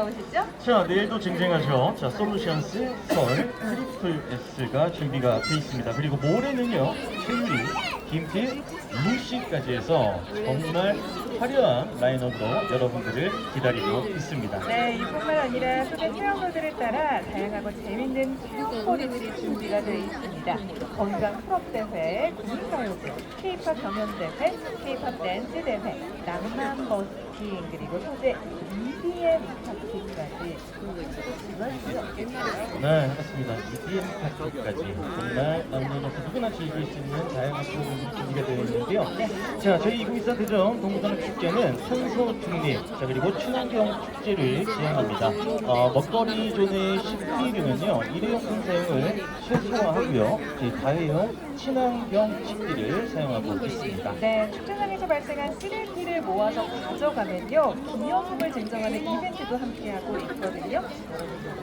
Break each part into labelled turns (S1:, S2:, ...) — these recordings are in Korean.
S1: 나오시죠?
S2: 자, 내일도 쟁쟁하죠. 자, 솔루션스, 설, 트리플 S가 준비가 돼 있습니다. 그리고 모레는요, 최유리, 김필, 루시까지 해서 정말 화려한 라인업으로 여러분들을 기다리고 있습니다.
S1: 네, 이뿐만 아니라 소개 체험들에 따라 다양하고 재밌는 체험거리들이 준비가 되어 있습니다. 건강 풀업 대회, 국민가요제, K-팝 경연 대회, K-팝 댄스 대회, 낭만 버스킹, 그리고 소재 EDM
S2: 네, 맞습니다. EDM 파티까지 정말 남녀노소 누구나 즐길 수 있는 다양한 프로그램이 준비가 되어 있는데요. 자, 저희 2024 대전 동부산업 축제는 탄소 중립, 자 그리고 친환경 축제를 지향합니다. 어, 먹거리 존의 식기류는요 일회용품 사용을 최소화하고요, 다회용 친환경 식기를 사용하고 있습니다.
S1: 네, 축제장에서 발생한 쓰레기를 모아서 가져가면요 기념품을 증정하는 이벤트도 함께하고 있거든요.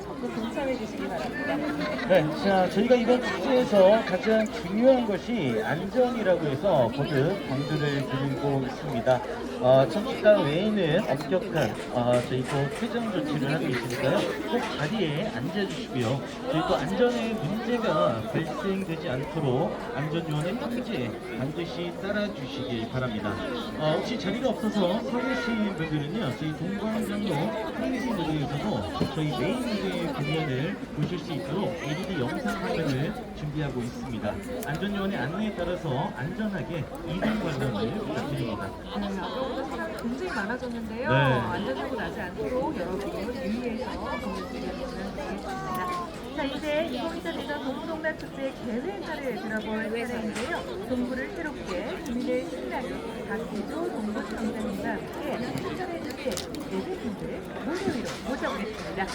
S1: 적극 동참해 주시기 바랍니다.
S2: 네, 자 저희가 이번 축제에서 가장 중요한 것이 안전이라고 해서 거듭 강조를 드리고 있습니다. 어, 청취가 외에는 엄격한 어, 저희 또 퇴장 조치를 하고 있으니까요. 꼭 자리에 앉아주시고요. 저희 또 안전에 문제가 발생되지 않도록 안전요원의 통제 반드시 따라주시기 바랍니다. 어, 혹시 자리가 없어서 서 계신 분들은요, 저희 동광장로 프레이징 무대에서도 저희 메인 무대 공연을 보실 수 있도록 LED 영상 화면을 준비하고 있습니다. 안전요원의 안내에 따라서 안전하게 이동 관련을 부탁드립니다.
S1: 네, 앞으로도 사람이 굉장히 많아졌는데요.
S2: 네.
S1: 안전사고 나지 않도록 여러분들 유의해서 공유해주시면 되겠습니다. 자, 이제 2024 대전 동부동단 축제 개회 행사를 들어볼 차례인데요. 동부를 새롭게 주민을 신나게 박기조 동부청장님과 함께 친절해주실 예배분들 무대 위로 모셔보겠습니다.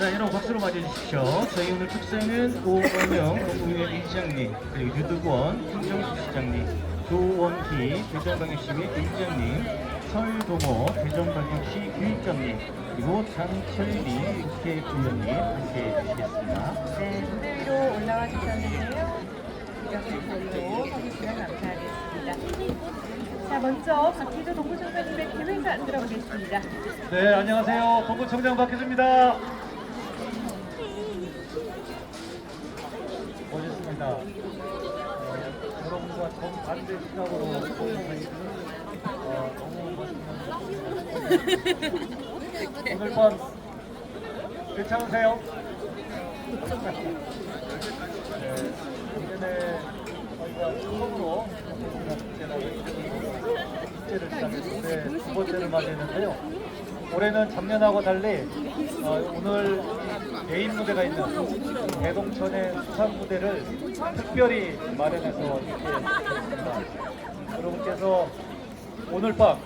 S2: 네, 여러분 박수로 맞이해주십시오. 저희 오늘 축제는 오건영 동부의회 의장님, 그리고 유득원 김정수 시장님, 조원희 대전광역시의 의장님, 설동호 대전광역시 교육감님, 그리고 장철리 국회 부위원님 함께 해주시겠습니다.
S1: 네, 무대 위로 올라와 주셨는데요. 이렇게 감사하겠습니다. 자, 먼저 박기조 동부청장님의 개회 행사 들어보겠습니다.
S2: 네, 안녕하세요. 동부청장 박혜주입니다. 오셨습니다. 오늘 밤 괜찮으세요? 네, 작년에 저희가 처음으로 축제를 시작했는데 두 번째를 맞이했는데요. 올해는 작년하고 달리 어, 오늘 메인 무대가 있는 대동천의 수상 무대를 특별히 마련해서 이렇게 했습니다. 여러분께서 오늘 밤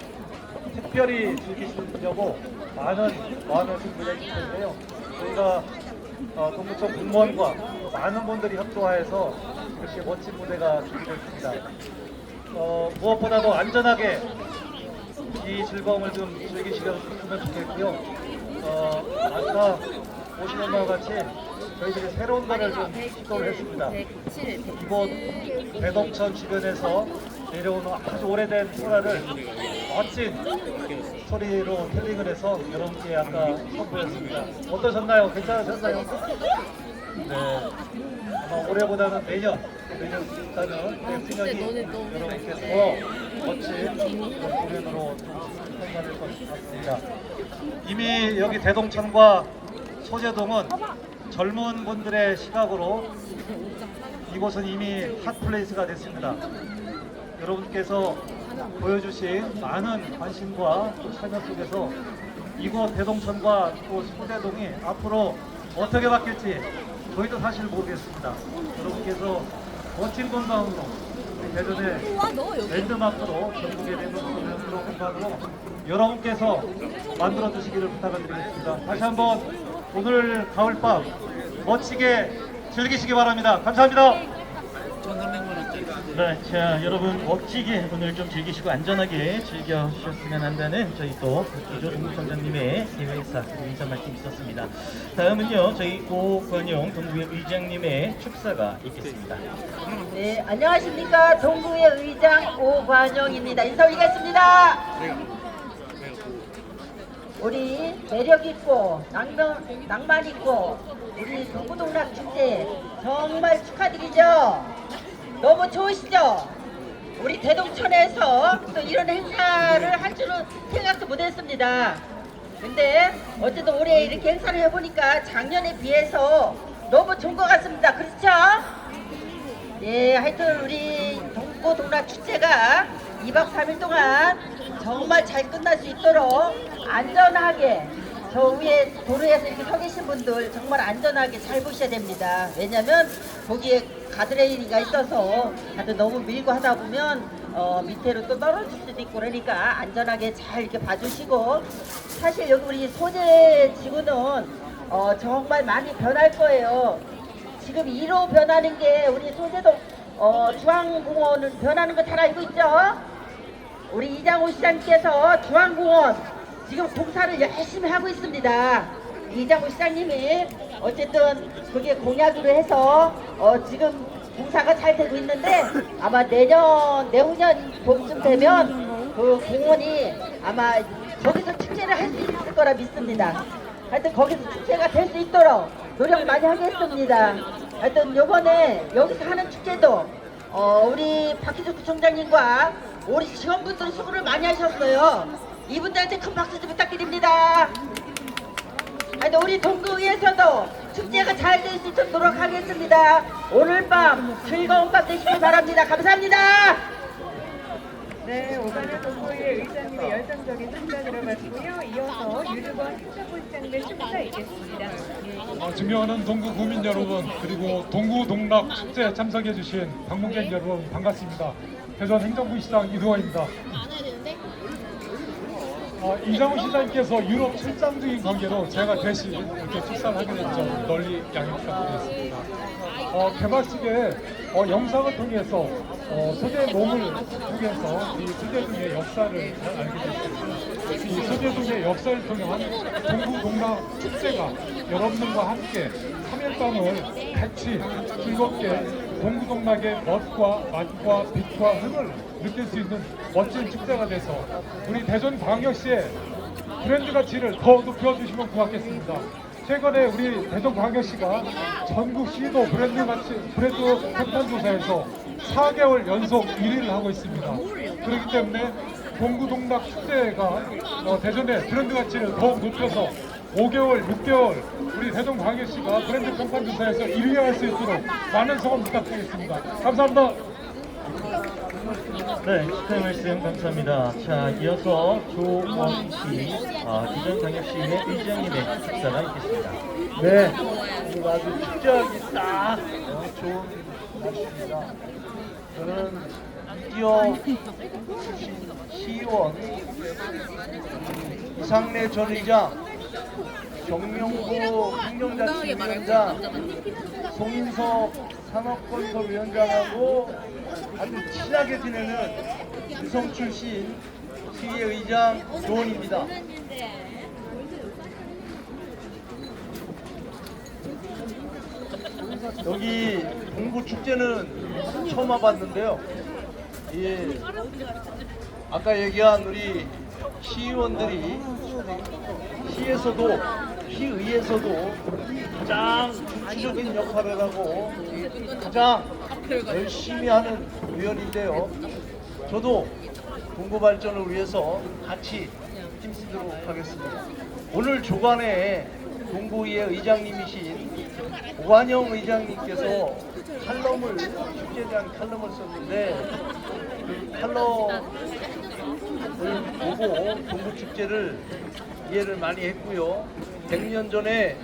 S2: 특별히 즐기시려고 많은 준비를 해주셨는데요. 저희가 어, 동부청 공무원과 많은 분들이 협조하여서 이렇게 멋진 무대가 준비됐습니다. 어, 무엇보다도 안전하게 이 즐거움을 좀 즐기시면 좋겠고요. 어, 아까 보시는 바와 같이 저희들이 새로운 거를 좀 시도를 했습니다. 이곳 대덕천 주변에서 내려오는 아주 오래된 소라를 멋진 소리로 텔링을 해서 여러분께 아까 선보였습니다. 어떠셨나요? 괜찮으셨나요? 네. 아마 올해보다는 내년, 내년보다는 내년이 여러분께 더 멋진 공연으로 성사될 것 같습니다. 이미 여기 대동천과 소재동은 젊은 분들의 시각으로 이곳은 이미 핫플레이스가 됐습니다. 여러분께서 보여주신 많은 관심과 또 참여 속에서 이곳 대동천과 또 소대동이 앞으로 어떻게 바뀔지 저희도 사실 모르겠습니다. 여러분께서 멋진 건강으로 대전의 랜드마크로 전국의 랜드마크로 여러분께서 만들어 주시기를 부탁을 드리겠습니다. 다시 한번 오늘 가을밤 멋지게 즐기시기 바랍니다. 감사합니다. 네, 자 여러분 멋지게 오늘 좀 즐기시고 안전하게 즐겨주셨으면 한다는 저희 또 기조 동부청장님의 대회사 인사 말씀 있었습니다. 다음은요 저희 오관용 동부의 의장님의 축사가 있겠습니다.
S3: 네, 안녕하십니까. 동구의 의장 오관영입니다. 인사 올리겠습니다. 우리 매력 있고 낭만, 낭만 있고 우리 동구동락 축제 정말 축하드리죠. 너무 좋으시죠? 우리 대동천에서 또 이런 행사를 할 줄은 생각도 못했습니다. 근데 어쨌든 올해 이렇게 행사를 해보니까 작년에 비해서 너무 좋은 것 같습니다. 그렇죠? 예, 하여튼 우리 동고 동락 축제가 2박 3일 동안 정말 잘 끝날 수 있도록 안전하게 저 위에 도로에서 이렇게 서 계신 분들 정말 안전하게 잘 보셔야 됩니다. 왜냐면 거기에 가드레일이가 있어서 다들 너무 밀고 하다 보면 어, 밑으로 또 떨어질 수도 있고 그러니까 안전하게 잘 이렇게 봐주시고 사실 여기 우리 소재 지구는 어, 정말 많이 변할 거예요. 지금 1호 변하는 게 우리 소재동 어, 중앙공원을 변하는 거 잘 알고 있죠? 우리 이장호 시장님께서 중앙공원 지금 공사를 열심히 하고 있습니다. 이장호 시장님이 어쨌든 그게 공약으로 해서 어, 지금 공사가 잘 되고 있는데 아마 내년 내후년 봄쯤 되면 그 공원이 아마 거기서 축제를 할 수 있을 거라 믿습니다. 하여튼 거기서 축제가 될 수 있도록 노력 많이 하겠습니다. 하여튼 요번에 여기서 하는 축제도 어, 우리 박희주 구청장님과 우리 직원분들 수고를 많이 하셨어요. 이분들한테 큰 박수 좀 부탁드립니다. 하여튼 우리 동구에서도 축제가 잘 될 수 있도록 노력하겠습니다. 오늘 밤 즐거운 밤 되시길 바랍니다. 감사합니다.
S1: 네, 오가는 동호회 의장님의 열정적인 축사 들어봤고요. 이어서 유르건 행정부시장님의 축사 있겠습니다. 예.
S4: 어, 존경하는 동구 구민 여러분 그리고 동구 동락 축제 참석해주신 방문객 여러분 반갑습니다. 대전 행정부 시장 이두호입니다. 어, 이장훈 시장님께서 유럽 출장 중인 관계로 제가 대신 이렇게 축사를 하게 된 점 널리 양해 부탁드리겠습니다. 어, 개막식에 어, 영상을 통해서 어, 소재농을 통해서 이 소재동의 역사를 잘 알게 됐습니다. 이 소재동의 역사를 통한 동구 동락 축제가 여러분들과 함께 3일밤을 같이 즐겁게 동구 동락의 멋과 맛과 빛과 흥을 느낄 수 있는 멋진 축제가 돼서 우리 대전 광역시의 브랜드 가치를 더 높여주시면 고맙겠습니다. 최근에 우리 대전광역시가 전국 시도 브랜드 가치 브랜드 평판 조사에서 4개월 연속 1위를 하고 있습니다. 그렇기 때문에 동구동락 축제가 어, 대전의 브랜드 가치를 더욱 높여서 5개월, 6개월 우리 대전광역시가 브랜드 평판 조사에서 1위 할 수 있도록 많은 성원 부탁드리겠습니다. 감사합니다.
S2: 네, 축하의 말씀 감사합니다. 자, 이어서 조원희 아, 대전광역시의 의장님의 축사가 있겠습니다.
S5: 네, 오늘 아주 축제하기 딱 어, 좋은 날씨입니다. 저는 이디어 출신 시의원 이상래 전 의장, 경명고 행정자치위원장, 송인석 산업건설위원장하고 아주 친하게 지내는 유성 출신 시의 의장 조원입니다. 여기 동부 축제는 처음 와봤는데요. 예, 아까 얘기한 우리 시의원들이 시에서도 시의에서도 가장 중추적인 역할을 하고 가장 열심히 하는 위원인데요. 저도 동구 발전을 위해서 같이 힘쓰도록 하겠습니다. 오늘 조간에 동구의 의장님이신 오관영 의장님께서 칼럼을 대한 칼럼을 썼는데 그 칼럼을 보고 동구 축제를 이해를 많이 했고요. 100년 전에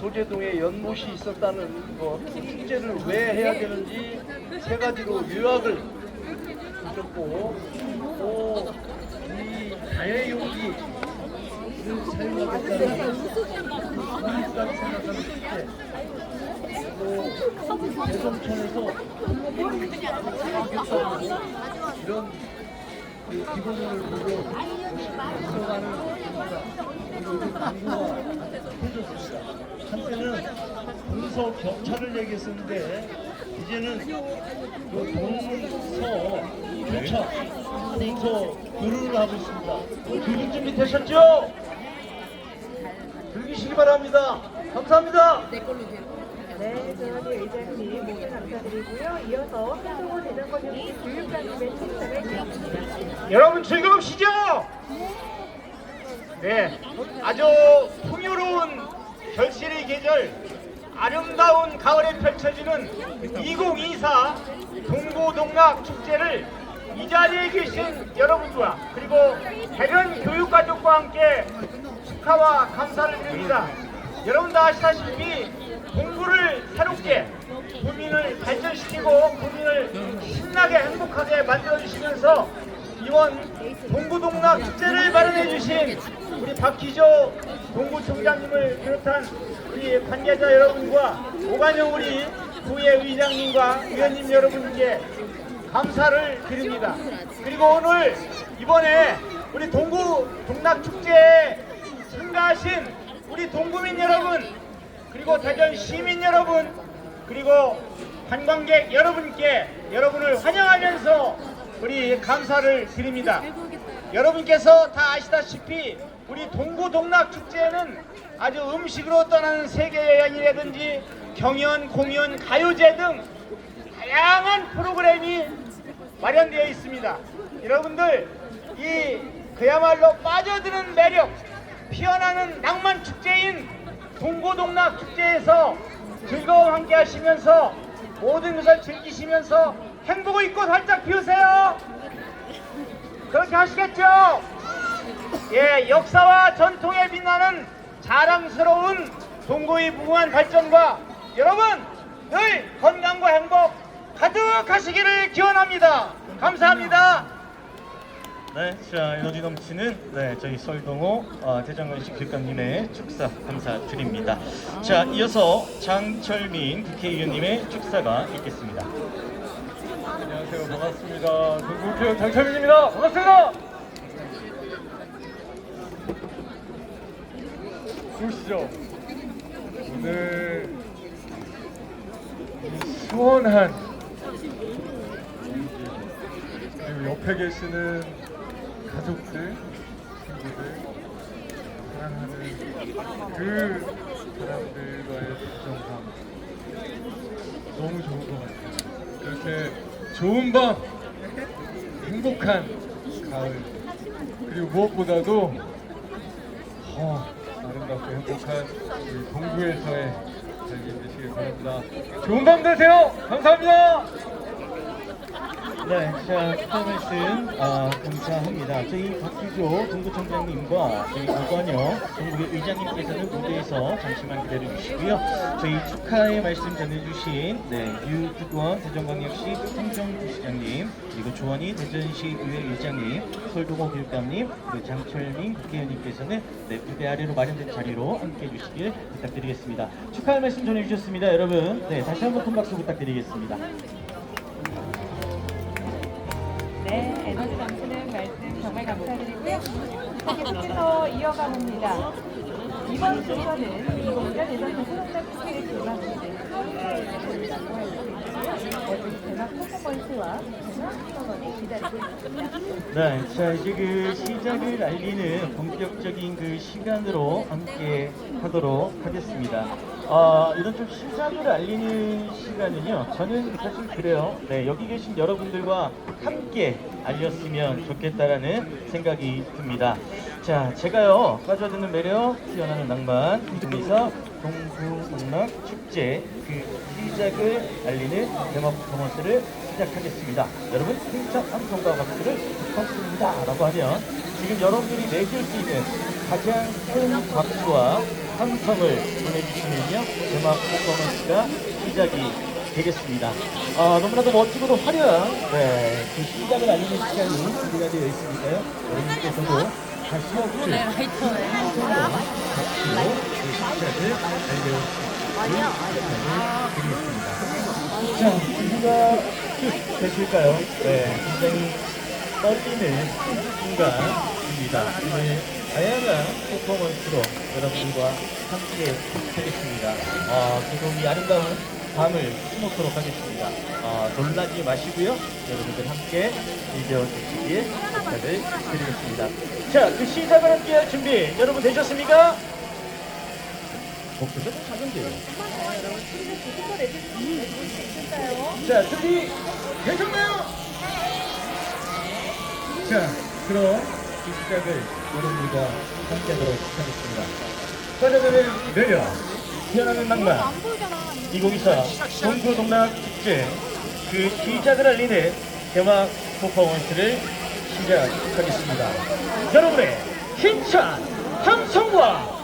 S5: 소재동에 연못이 있었다는 것, 축제를 왜 해야 되는지 세 가지로 요약을 주셨고 또이 가해 용기를 사용하겠다는 국민이라고 생각하는 축제 또 대성천에서 이런 그 기본을 보고 해줬습니다. 한때는 동서 격차를 얘기했었는데 이제는 그 동서 교차, 동서 교류를 하고 있습니다. 교류 준비 되셨죠? 바랍니다. 감사합니다.
S1: 네, 조원희 의장님 모두 감사드리고요. 이어서 한동호 대전광역시 교육감님의 축사를 드리겠습니다.
S6: 여러분 즐거우시죠? 네, 아주 풍요로운 결실의 계절, 아름다운 가을에 펼쳐지는 2024 동고동락 축제를 이 자리에 계신 여러분과 그리고 대전 교육가족과 함께 축하와 감사를 드립니다. 여러분 다 아시다시피 공부를 새롭게 국민을 발전시키고 국민을 신나게 행복하게 만들어주시면서 이번 동구동락 축제를 마련해 주신 우리 박희조 동구청장님을 비롯한 우리 관계자 여러분과 오관영 우리 구의 의장님과 위원님 여러분께 감사를 드립니다. 그리고 오늘 이번에 우리 동구 동락 축제에 참가하신 우리 동구민 여러분 그리고 대전 시민 여러분 그리고 관광객 여러분께 여러분을 환영하면서 우리 감사를 드립니다. 여러분께서 다 아시다시피 우리 동구 동락 축제에는 아주 음식으로 떠나는 세계 여행이라든지 경연, 공연, 가요제 등 다양한 프로그램이 마련되어 있습니다. 여러분들 이 그야말로 빠져드는 매력, 피어나는 낭만 축제인 동고동락 축제에서 즐거움 함께 하시면서 모든 것을 즐기시면서 행복을 잊고 활짝 피우세요. 그렇게 하시겠죠? 예, 역사와 전통에 빛나는 자랑스러운 동고의 무궁한 발전과 여러분 늘 건강과 행복 가득하시기를 기원합니다. 감사합니다.
S2: 네, 자 에너지 넘치는 네 저희 설동호 어, 대장건식 교육감님의 축사 감사드립니다. 자 이어서 장철민 국회의원님의 축사가 있겠습니다.
S4: 안녕하세요. 반갑습니다. 동국회원 장철민입니다. 반갑습니다. 보시죠. 오늘 이 시원한 그리고 옆에 계시는 가족들, 친구들, 사랑하는 그 사람들과의 다정함 너무 좋은 것 같아요. 이렇게 좋은 밤, 행복한 가을, 그리고 무엇보다도 어, 아름답고 행복한 우리 동구에서의 삶이 되시길 바랍니다. 좋은 밤 되세요. 감사합니다.
S2: 네, 자 축하 말씀 아, 감사합니다. 저희 박희조 동구청장님과 저희 오관영 동구의 의장님께서는 무대에서 잠시만 기다려 주시고요. 저희 축하의 말씀 전해주신 네, 유특원 대전광역시 행정부시장님 그리고 조원희 대전시 의회 의장님 설동호 교육감님 그리고 장철민 국회의원님께서는 네, 무대 아래로 마련된 자리로 함께해 주시길 부탁드리겠습니다. 축하의 말씀 전해주셨습니다, 여러분. 네, 다시 한번 큰 박수 부탁드리겠습니다.
S1: 계속해서 이어가 봅니다. 이번 순서는 2020년 예선 동부동락 축제를 기망하는 어제 대박 퍼포먼스와 문화문화원이 기다리고 있습니다.
S2: 네, 자 이제 그 시작을 알리는 본격적인 그 시간으로 함께 하도록 하겠습니다. 어, 이런 좀 시작을 알리는 시간은요, 저는 사실 그래요. 네, 여기 계신 여러분들과 함께 알렸으면 좋겠다라는 생각이 듭니다. 자, 제가요 빠져드는 매력, 피어나는 낭만 이중에서 동구동락 축제 그 시작을 알리는 대목 퍼포먼스를 시작하겠습니다. 여러분 힘찬 함성과 박수를 부탁드립니다 라고 하면 지금 여러분들이 내줄 수 있는 가장 큰 박수와 함성을 보내주시면요 대막 퍼포먼스가 시작이 되겠습니다. 아, 너무나도 멋지고도 화려한 네, 그 시작을 알리는 시간이 준비가 되어 있으니까요. 여러분께서도 다시 한번 함성으로 박수로 그 시작을 알려드리겠습니다. 자, 준비가 되실까요? 네, 굉장히 떨리는 순간입니다. 오늘 다양한 퍼포먼스로 여러분과 함께 하겠습니다. 아, 그리고 이 아름다운 밤을 수놓도록 하겠습니다. 아, 놀라지 마시고요. 여러분들 함께 즐겨주시길 부탁을 드리겠습니다. 자, 그 시작을 함께 할 준비 여러분 되셨습니까? 작은데요.
S1: 더 내주실 수 있을까요?
S2: 자, 준비 되셨나요? 자, 그럼 이 시작을 여러분들과 함께 하도록 하겠습니다. 빠져드는 매력, 피어나는 낭만, 2024 동구동락 축제 그 시작을 알리는 개막 퍼포먼스를 시작하겠습니다. 여러분의 힘찬 함성과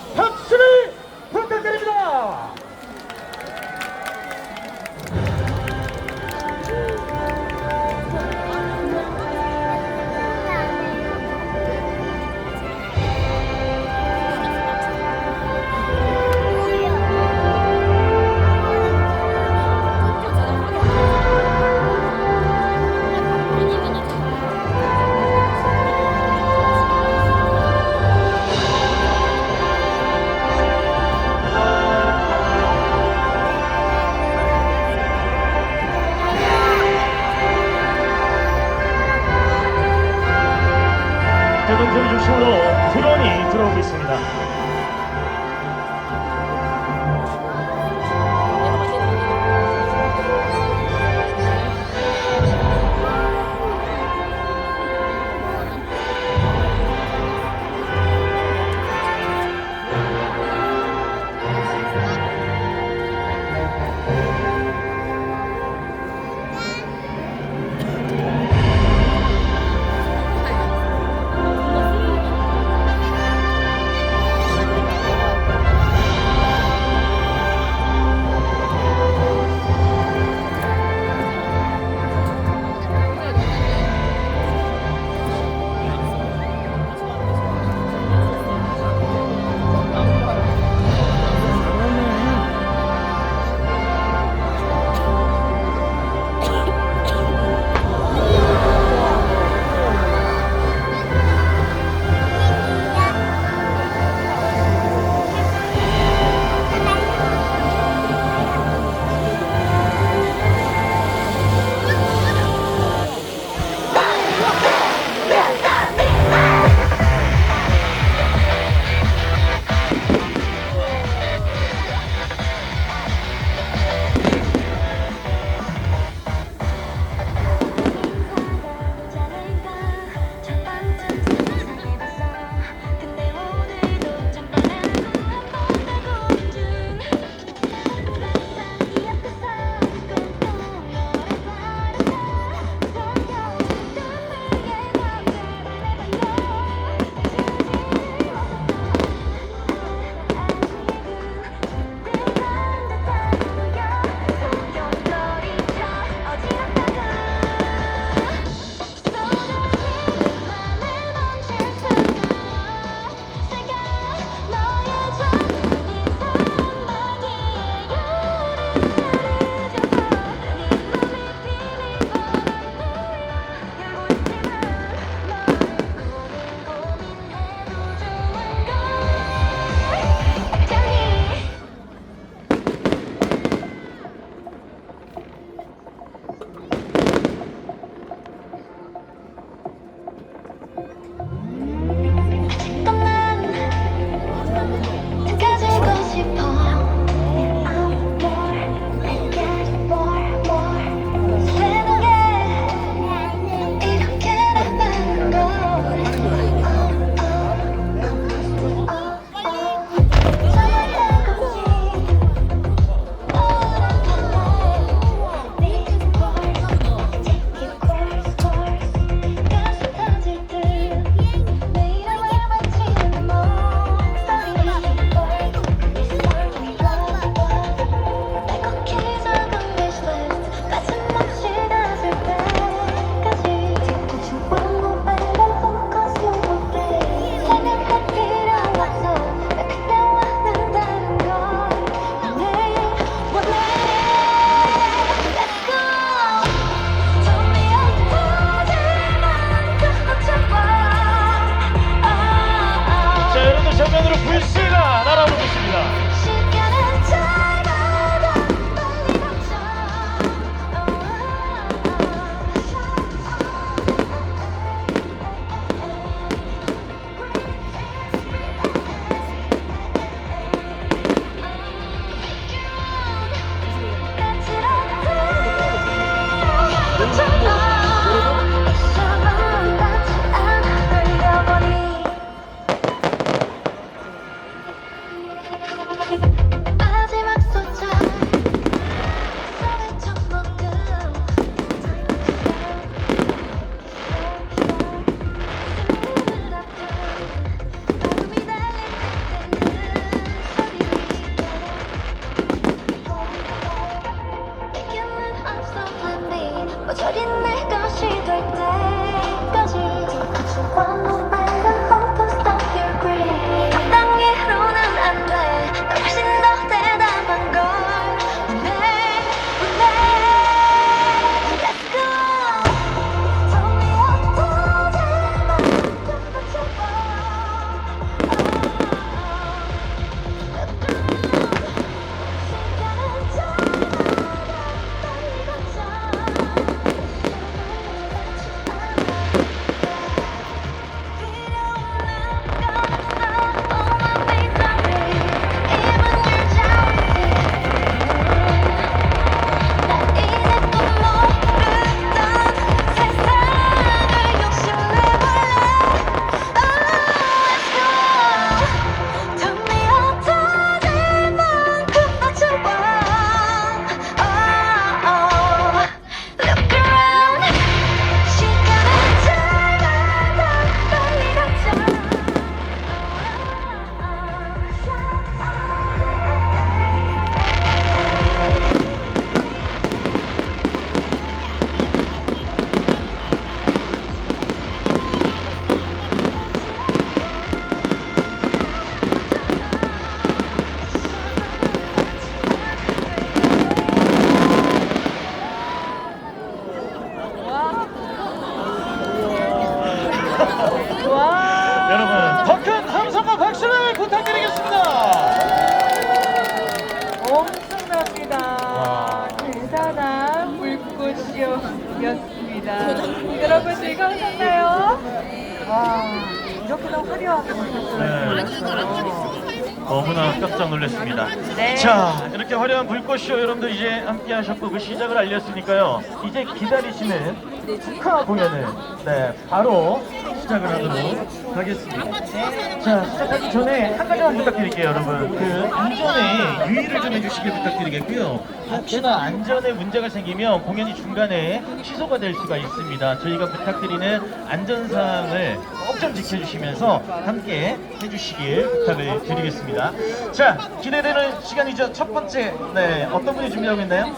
S1: 불꽃쇼
S2: 여러분들 이제 함께 하셨고 그 시작을 알렸으니까요. 이제 기다리시는 축하 공연을 네, 바로 시작을 하도록 하겠습니다. 자, 시작하기 전에 한 가지만 부탁드릴게요, 여러분. 그 안전에 유의를 좀 해주시길 부탁드리겠고요. 혹시나 안전에 문제가 생기면 공연이 중간에 취소가 될 수가 있습니다. 저희가 부탁드리는 안전사항을 꼭 좀 지켜주시면서 함께 해주시길 부탁을 드리겠습니다. 자, 기대되는 시간이죠. 첫 번째, 네, 어떤 분이 준비하고 있나요?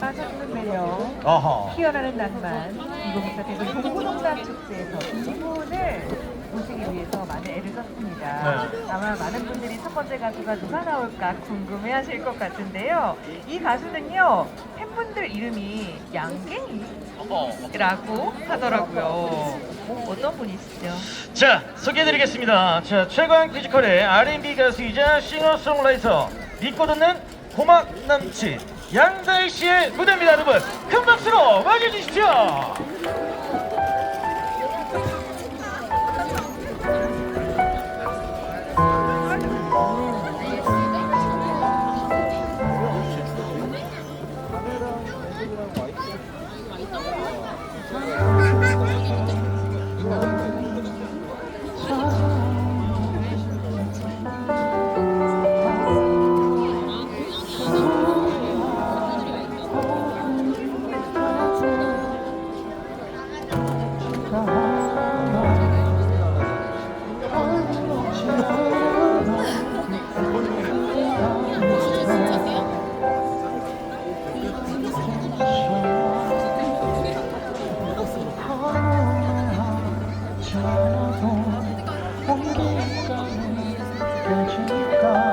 S1: 빠져주는 매력,
S2: 어허.
S1: 피어나는 낭만, 2024 대구 동부농단 축제에서 이분을 모시기 위해서 많은 애를 썼습니다.
S2: 네.
S1: 아마 많은 분들이 첫 번째 가수가 누가 나올까 궁금해하실 것 같은데요. 이 가수는요 팬분들 이름이 양갱이라고 하더라고요. 어떤 분이시죠?
S2: 자, 소개해드리겠습니다. 자, 최강 피지컬의 R&B 가수이자 싱어송라이터, 믿고 듣는 고막 남친, 양다일 씨의 무대입니다, 여러분. 큰 박수로 맞이해 주십시오.
S7: 너